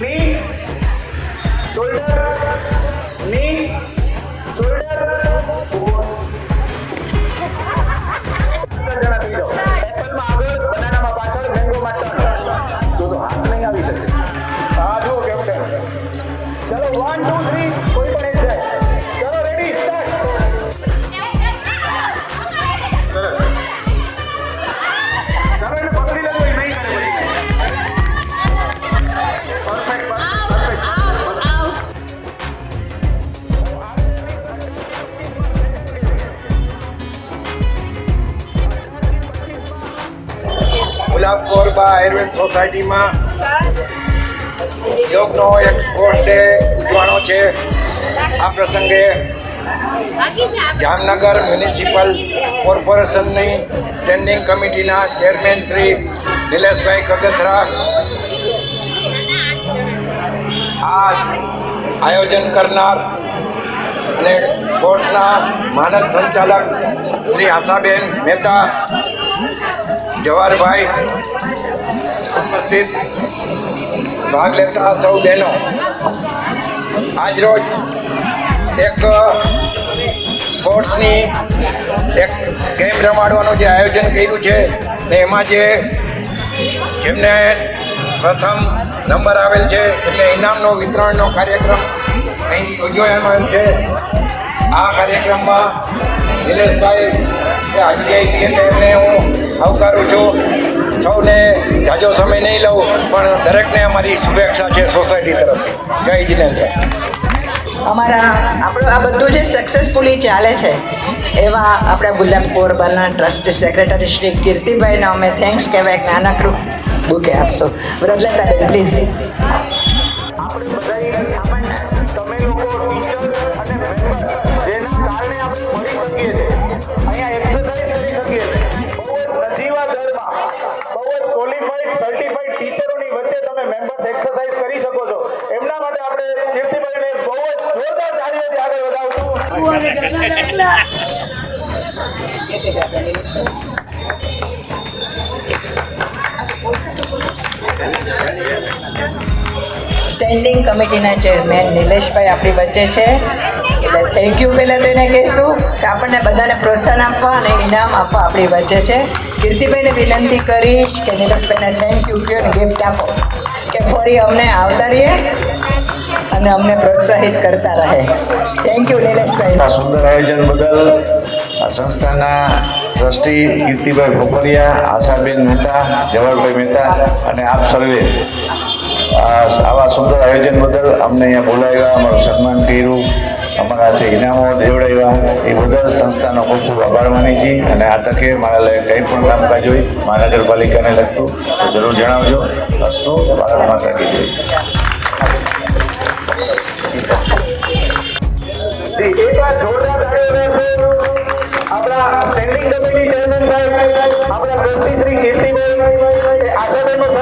knee, shoulder, ગુલાબ કોરબા આયુર્વેદ સોસાયટીમાં યોગનો એક સ્પોર્ટ્સ ડે ઉજવાનો છે. આ પ્રસંગે જામનગર મ્યુનિસિપલ કોર્પોરેશનની સ્ટેન્ડિંગ કમિટીના ચેરમેન શ્રી નિલેશભાઈ કગથરા આ આયોજન કરનાર અને સ્પોર્ટ્સના માનદ સંચાલક શ્રી આશાબેન મહેતા જવાહરભાઈ ઉપસ્થિત ભાગ લેતા સૌ બહેનો. આજરોજ એક સ્પોર્ટ્સની એક ગેમ રમાડવાનું જે આયોજન કર્યું છે ને એમાં જે જેમને પ્રથમ નંબર આવેલ છે એટલે ઇનામનો વિતરણનો કાર્યક્રમ અહીં યોજવામાં આવ્યો છે. આ કાર્યક્રમમાં નિલેશભાઈ કે હું આવકારું છું. સૌને જાજો સમય નહીં લઉં, પણ દરેકને અમારી શુભેચ્છા છે સોસાયટી તરફથી. જય જિનેન્દ્ર. અમારા આપણું આ બધું જે સક્સેસફુલી ચાલે છે, એવા આપણા ગુલાબ પોરબંદર ટ્રસ્ટી સેક્રેટરી શ્રી કીર્તિભાઈને અમે થેન્ક્સ કહેવાય નાનકડું બુકે આપશો. વ્રજલતાબેન પ્લીઝ મેમ્બર્સ એક્સરસાઇઝ કરી શકો છો. એમના માટે આપણે કીર્તિભાઈને બહુ જ જોરદાર તાળીઓથી આગળ વધાવશું. સ્ટેન્ડિંગ કમિટીના ચેરમેન નિલેશભાઈ આપણી વચ્ચે છે. એટલે થેન્ક યુ પહેલાં તો એને કહીશું કે આપણને બધાને પ્રોત્સાહન આપવા અને ઇનામ આપવા આપણી વચ્ચે છે. કીર્તિભાઈને વિનંતી કરીશ કે નિલેશભાઈને થેન્ક યુ કહો ગિફ્ટ આપો. કે ફરી અમને આવતા રહીએ અને અમને પ્રોત્સાહિત કરતા રહે. થેન્ક યુ નિલેશભાઈ આ સુંદર આયોજન બદલ આ સંસ્થાના ટ્રસ્ટી કીર્તિભાઈ ભોપરિયા, આશાબેન મહેતા, જવાહરભાઈ મહેતા અને આપ સર્વે આવા સુંદર આયોજન બદલ અમને અહીંયા બોલાવ્યા, અમારું સન્માન કર્યું. અમારા ઇનામો દેવડાવ્યા એ બધા સંસ્થાનો ખૂબ ખૂબ આભાર માની છીએ અને આ તકે મારા કંઈ પણ કામકાજ હોય મહાનગરપાલિકાને લગતું, તો જરૂર જણાવજો. અસ્તુ ભારતમાં કાઢી રહેશે આપણા સ્ટેન્ડિંગ કમિટી ચેરમેન સાહેબ, આપણા ટ્રસ્ટી શ્રી કીર્તિભાઈ આશાબેનનું